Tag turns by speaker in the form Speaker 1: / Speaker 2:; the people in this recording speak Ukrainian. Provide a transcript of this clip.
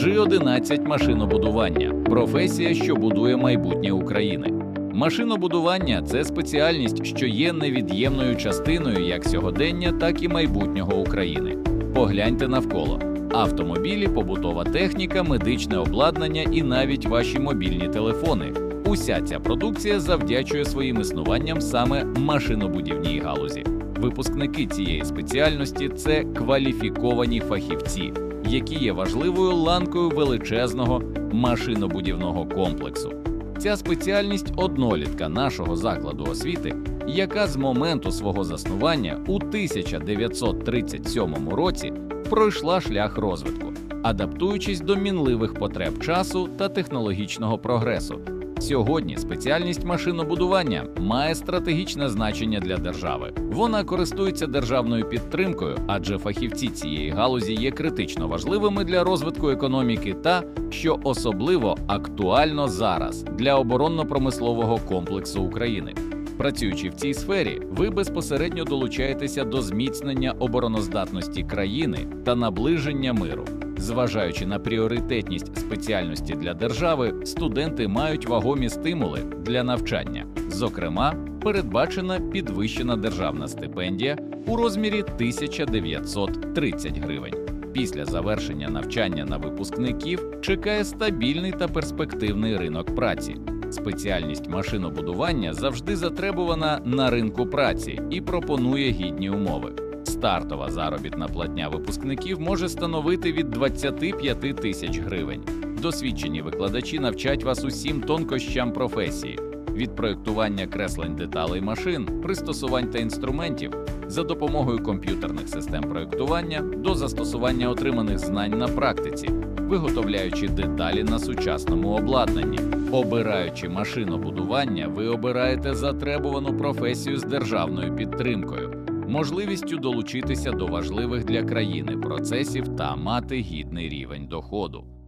Speaker 1: G11 машинобудування професія, що будує майбутнє України. Машинобудування це спеціальність, що є невід'ємною частиною як сьогодення, так і майбутнього України. Погляньте навколо: автомобілі, побутова техніка, медичне обладнання і навіть ваші мобільні телефони. Уся ця продукція завдячує своїм існуванням саме машинобудівній галузі. Випускники цієї спеціальності це кваліфіковані фахівці, які є важливою ланкою величезного машинобудівного комплексу. Ця спеціальність однолітка нашого закладу освіти, яка з моменту свого заснування у 1937 році пройшла шлях розвитку, адаптуючись до мінливих потреб часу та технологічного прогресу. Сьогодні спеціальність машинобудування має стратегічне значення для держави. Вона користується державною підтримкою, адже фахівці цієї галузі є критично важливими для розвитку економіки та, що особливо актуально зараз для оборонно-промислового комплексу України. Працюючи в цій сфері, ви безпосередньо долучаєтеся до зміцнення обороноздатності країни та наближення миру. Зважаючи на пріоритетність спеціальності для держави, студенти мають вагомі стимули для навчання. Зокрема, передбачена підвищена державна стипендія у розмірі 1930 гривень. Після завершення навчання на випускників чекає стабільний та перспективний ринок праці. Спеціальність машинобудування завжди затребувана на ринку праці і пропонує гідні умови. Стартова заробітна платня випускників може становити від 25 тисяч гривень. Досвідчені викладачі навчать вас усім тонкощам професії від проєктування креслень деталей машин, пристосувань та інструментів за допомогою комп'ютерних систем проєктування до застосування отриманих знань на практиці, виготовляючи деталі на сучасному обладнанні. Обираючи машинобудування, ви обираєте затребувану професію з державною підтримкою можливістю долучитися до важливих для країни процесів та мати гідний рівень доходу.